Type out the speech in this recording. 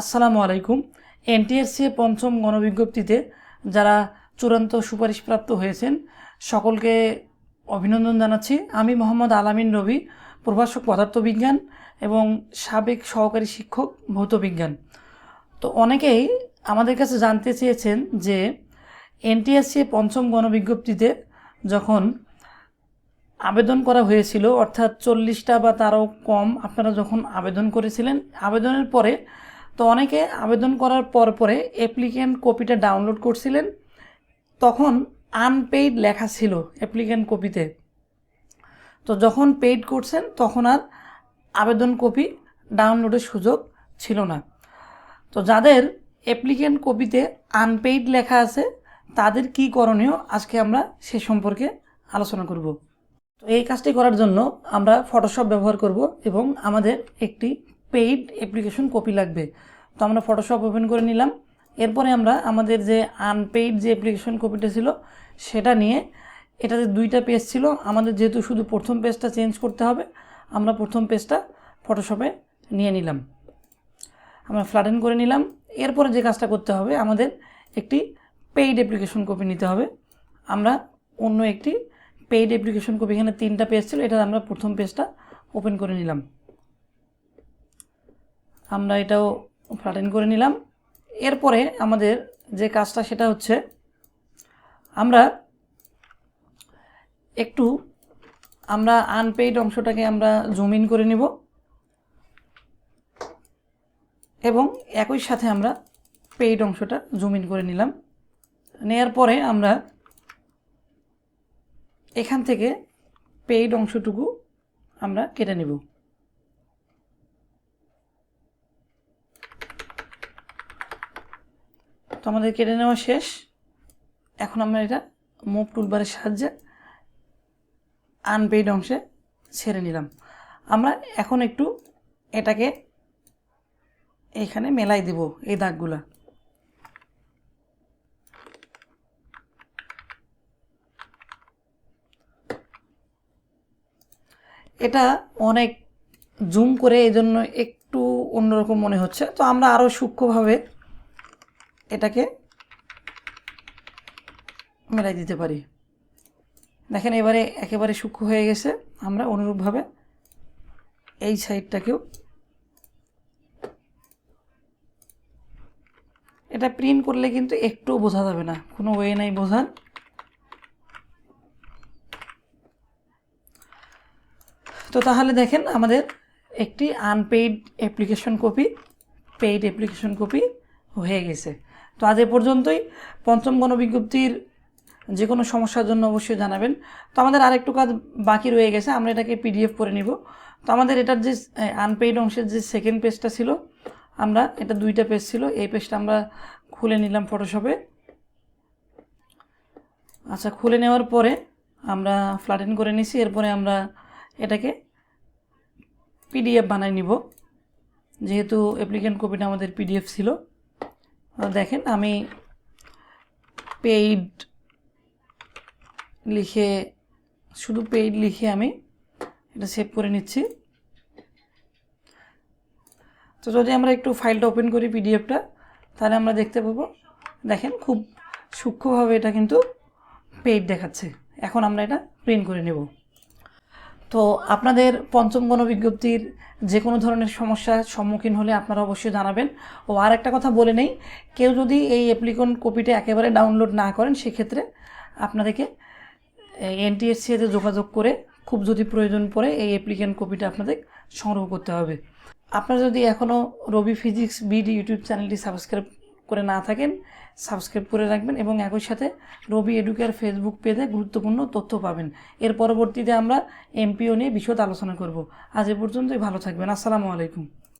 আসসালামু আলাইকুম। এনটিএসসি পঞ্চম গণবিজ্ঞপ্তিতে যারা চূড়ান্ত সুপারিশপ্রাপ্ত হয়েছেন, সকলকে অভিনন্দন জানাচ্ছি। আমি মোহাম্মদ আলামিন রবি, প্রভাষক পদার্থবিজ্ঞান এবং সাবেক সহকারী শিক্ষক ভৌতবিজ্ঞান। তো অনেকেই আমাদের কাছে জানতে চেয়েছেন যে এনটিএসসি পঞ্চম গণবিজ্ঞপ্তিতে যখন আবেদন করা হয়েছিল, অর্থাৎ চল্লিশটা বা তারও কম আপনারা যখন আবেদন করেছিলেন, আবেদনের পরে তো অনেকে আবেদন করার পর পরে অ্যাপ্লিক্যান্ট কপিটা ডাউনলোড করছিলেন, তখন আনপেইড লেখা ছিল অ্যাপ্লিক্যান্ট কপিতে তো যখন পেইড করছেন, তখন আর আবেদন কপি ডাউনলোডের সুযোগ ছিল না। তো যাদের অ্যাপ্লিক্যান্ট কপিতে আনপেইড লেখা আছে, তাদের কি করণীয়, আজকে আমরা সে সম্পর্কে আলোচনা করব। তো এই কাজটি করার জন্য আমরা ফটোশপ ব্যবহার করব এবং আমাদের একটি পেইড অ্যাপ্লিকেশন কপি লাগবে। তো আমরা ফটোশপ ওপেন করে নিলাম। এরপরে আমরা আমাদের যে আনপেইড যে অ্যাপ্লিকেশন কপিটা ছিল, সেটা নিয়ে এটাতে দুইটা পেজ ছিল, আমাদের যেহেতু শুধু প্রথম পেজটা চেঞ্জ করতে হবে, আমরা প্রথম পেজটা ফটোশপে নিয়ে নিলাম। আমরা ফ্ল্যাটেন করে নিলাম। এরপরে যে কাজটা করতে হবে, আমাদের একটি পেইড অ্যাপ্লিকেশন কপি নিতে হবে। আমরা অন্য একটি পেইড অ্যাপ্লিকেশন কপি এখানে তিনটা পেজ ছিল এটা আমরা প্রথম পেজটা ওপেন করে নিলাম। আমরা এটাও ফ্ল্যাটেন করে নিলাম। এরপরে আমাদের যে কাজটা সেটা হচ্ছে, আমরা একটু, আমরা আনপেইড অংশটাকে আমরা জুম ইন করে নিব। এবং একই সাথে আমরা পেইড অংশটা জুম ইন করে নিলাম। নেয়ার পরে আমরা এখান থেকে পেইড অংশটুকু আমরা কেটে নেব তো আমাদের কেটে নেওয়া শেষ। এখন আমরা এটা মুভ টুলবারের সাহায্যে আনপেইড অংশে ছেড়ে নিলাম। আমরা এখন একটু এটাকে এইখানে মেলাই দেব, এই দাগগুলা। এটা অনেক জুম করে এই জন্য একটু অন্যরকম মনে হচ্ছে। তো আমরা আরও সূক্ষ্মভাবে এটাকে মেলাই দিতে পারি। দেখেন এবারে একেবারে সূক্ষ্ম হয়ে গেছে। আমরা অনুরূপভাবে এই সাইডটাকেও এটা প্রিন্ট করলে কিন্তু একটু বোঝা যাবে না। কোনো ওয়ে নাই বোঝার। তো তাহলে দেখেন আমাদের একটি unpaid application copy paid application copy হয়ে গেছে। তো আজ এ পর্যন্তই। পঞ্চম গণবিজ্ঞপ্তির যে কোনো সমস্যার জন্য অবশ্যই জানাবেন। তো আমাদের আরেকটু কাজ বাকি রয়ে গেছে, আমরা এটাকে পিডিএফ করে নিব। তো আমাদের এটার যে আনপেইড অংশের যে সেকেন্ড পেজটা ছিল, আমরা, এটা দুইটা পেজ ছিল, এই পেজটা আমরা খুলে নিলাম ফটোশপে আচ্ছা খুলে নেওয়ার পরে আমরা ফ্ল্যাটেন করে নিছি, এরপরে আমরা এটাকে পিডিএফ বানাই নিব। যেহেতু অ্যাপ্লিকেন্ট কপিটা আমাদের পিডিএফ ছিল। দেখেন আমি পেইড লিখে, শুধু পেইড লিখে আমি এটা সেভ করে নিচ্ছি। তো যদি আমরা একটু ফাইলটা ওপেন করি পিডিএফটা তাহলে আমরা দেখতে পাবো, দেখেন খুব সূক্ষ্মভাবে এটা কিন্তু পেইড দেখাচ্ছে। এখন আমরা এটা প্রিন্ট করে নেব। তো আপনাদের পঞ্চম গণবিজ্ঞপ্তির যে কোনো ধরনের সমস্যার সম্মুখীন হলে আপনারা অবশ্যই জানাবেন। ও আর একটা কথা বলে নেই, কেউ যদি এই অ্যাপ্লিকন কপিটা একেবারে ডাউনলোড না করেন, সেক্ষেত্রে আপনাদেরকে এনটিএসসিতে যোগাযোগ করে খুব যদি প্রয়োজন পড়ে এই অ্যাপ্লিকেন্ট কপিটা আপনাদের সংগ্রহ করতে হবে। আপনারা যদি এখনও রবি ফিজিক্স বিডি ইউটিউব চ্যানেলটি সাবস্ক্রাইব করে না থাকেন সাবস্ক্রাইব করে রাখবেন এবং একই সাথে রবি এডুকেয়ার ফেসবুক পেজে গুরুত্বপূর্ণ তথ্য পাবেন। এর পরবর্তীতে আমরা এমপিও নিয়ে বিশদ আলোচনা করব। আজ এ পর্যন্তই, ভালো থাকবেন। আসসালামু আলাইকুম।